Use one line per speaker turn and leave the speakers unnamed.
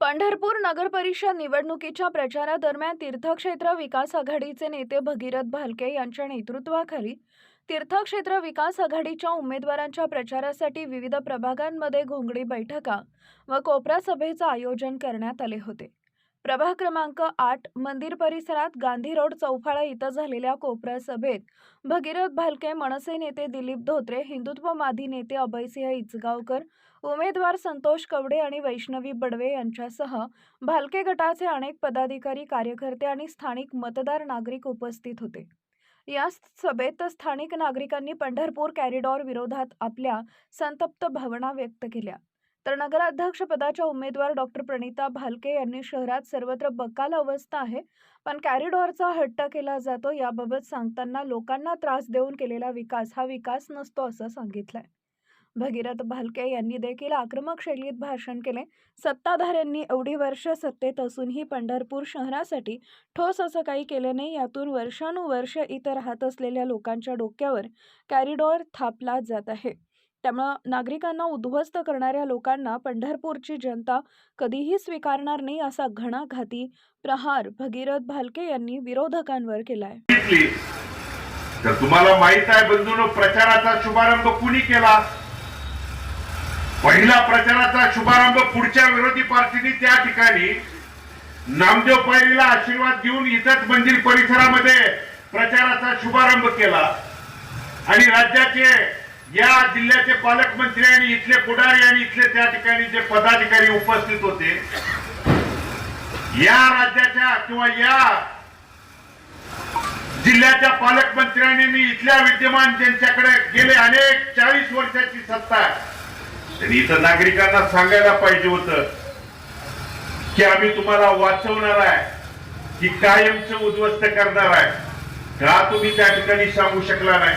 पंढरपूर नगर परिषद निवडणुकीच्या प्रचारादरम्यान तीर्थक्षेत्र विकास आघाडीचे नेते भगीरथ भालके यांच्या नेतृत्वाखाली तीर्थक्षेत्र विकास आघाडीच्या उमेदवारांच्या प्रचारासाठी विविध प्रभागांमध्ये घोंगडी बैठका व कोपरा सभेचं आयोजन करण्यात आले होते. प्रभाग क्रमांक आठ मंदिर परिसरात गांधी रोड चौफाळा इथं झालेल्या कोपरा सभेत भगीरथ भालके मनसे नेते दिलीप धोत्रे हिंदुत्ववादी नेते अभयसिंह इचगावकर उमेदवार संतोष कवडे आणि वैष्णवी बडवे यांच्यासह भालके गटाचे अनेक पदाधिकारी कार्यकर्ते आणि स्थानिक मतदार नागरिक उपस्थित होते. या सभेत स्थानिक नागरिकांनी पंढरपूर कॅरिडॉर विरोधात आपल्या संतप्त भावना व्यक्त केल्या. तर नगराध्यक्षपदाच्या उमेदवार डॉक्टर प्रणिता भालके यांनी शहरात सर्वत्र बकाल अवस्था आहे पण कॅरिडॉरचा हट्ट केला जातो याबाबत सांगताना लोकांना त्रास देऊन केलेला विकास हा विकास नसतो असं सांगितलंय. भगीरथ भालके यांनी देखील आक्रमक शैलीत भाषण केले. सत्ताधाऱ्यांनी एवढी वर्ष सत्तेत असूनही पंढरपूर शहरासाठी ठोस असं काही केले नाही यातून वर्षानुवर्ष इथं राहत असलेल्या लोकांच्या डोक्यावर कॅरिडॉर थापला जात आहे. त्यामुळं नागरिकांना उद्ध्वस्त करणाऱ्या लोकांना पंढरपूरची जनता कधीही स्वीकारणार नाही असा घणाघाती प्रहार भगीरथ भालके यांनी विरोधकांवर केलाय.
तर तुम्हाला माहीत आहे बंधून प्रचाराचा शुभारंभ कुणी केला? पहिला प्रचाराचा शुभारंभ पुढच्या विरोधी पार्टीने त्या ठिकाणी नामदेव पायरीला आशीर्वाद घेऊन इथंच मंदिर परिसरामध्ये प्रचाराचा शुभारंभ केला. आणि राज्याचे या जिल्ह्याचे पालकमंत्री आणि इथले पुढारी आणि इथले त्या ठिकाणी जे पदाधिकारी उपस्थित होते या राज्याच्या किंवा या जिल्ह्याच्या पालकमंत्र्यांनी मी इथल्या विद्यमान ज्यांच्याकडे गेले अनेक चाळीस वर्षाची सत्ता आहे. त्यांनी इथं नागरिकांना सांगायला पाहिजे होत की आम्ही तुम्हाला वाचवणार आहे की कायमचं उद्ध्वस्त करणार आहे. का तुम्ही त्या ठिकाणी सांगू शकला नाही?